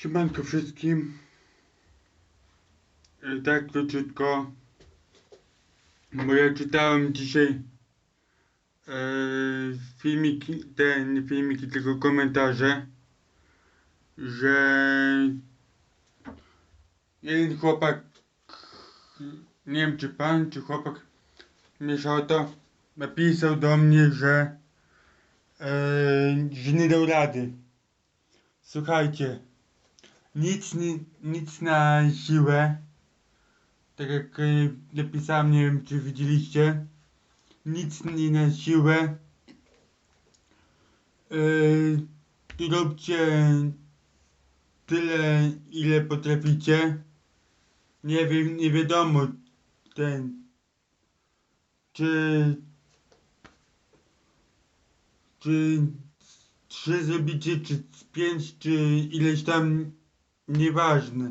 Siemanko wszystkim. E, Tak króciutko. Bo ja czytałem dzisiaj e, filmiki, te nie filmiki, tylko komentarze, że jeden chłopak, nie wiem czy pan, czy chłopak, mieszał to, napisał do mnie, że, e, że nie dał rady. Słuchajcie, nic, ni- nic na siłę. Tak jak e, napisałem, nie wiem czy widzieliście. Nic nie na siłę. Yy, róbcie tyle, ile potraficie. Nie wiem, nie wiadomo ten, czy, czy trzy zrobicie, czy pięć, czy ileś tam, nieważne.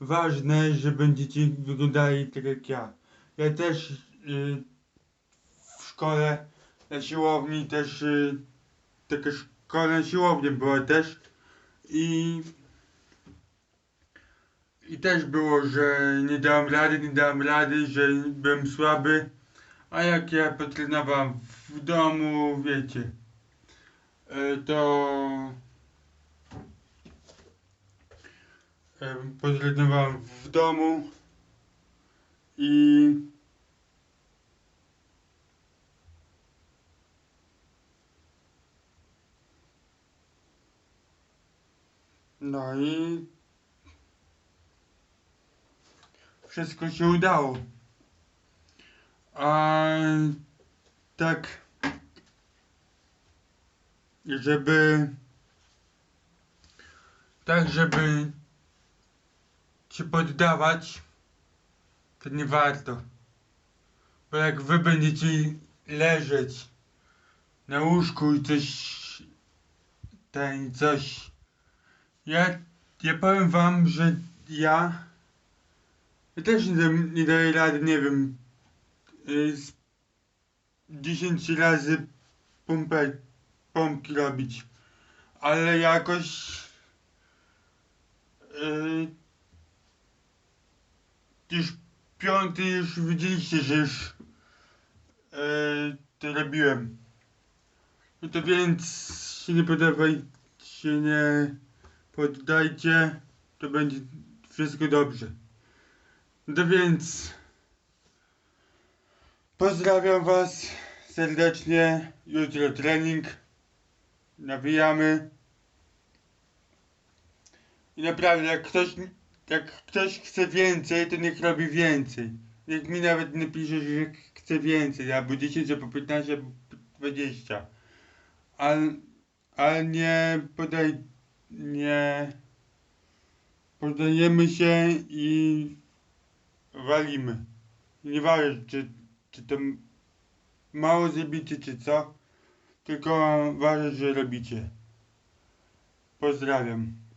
Ważne, że będziecie wyglądali tak jak ja. Ja też y, w szkole, na siłowni też, y, taka szkoła na siłowni była też i i też było, że nie dałem rady, nie dałem rady, że byłem słaby, a jak ja potrenowałem w domu, wiecie, e, to potrenowałem w domu i no i wszystko się udało. A tak, żeby tak, żeby się poddawać, to nie warto. Bo jak wy będziecie leżeć na łóżku i coś ten coś ja, ja powiem wam, że ja ja też nie, nie daję rady, nie wiem, y, z 10 razy pompę, pompki robić, ale jakoś y, już piąty już widzieliście, że już y, to robiłem. No to więc się nie podawaj, się nie poddajcie, to będzie wszystko dobrze. No to więc pozdrawiam Was serdecznie. Jutro trening. Nawijamy. I naprawdę, jak ktoś, jak ktoś chce więcej, to niech robi więcej. Niech mi nawet nie pisze, że chce więcej, albo 10, albo 15, albo 20. Ale, ale nie podaj, nie poddajemy się i walimy. Nieważne, czy, czy to mało zrobicie, czy co, tylko ważne, że robicie. Pozdrawiam.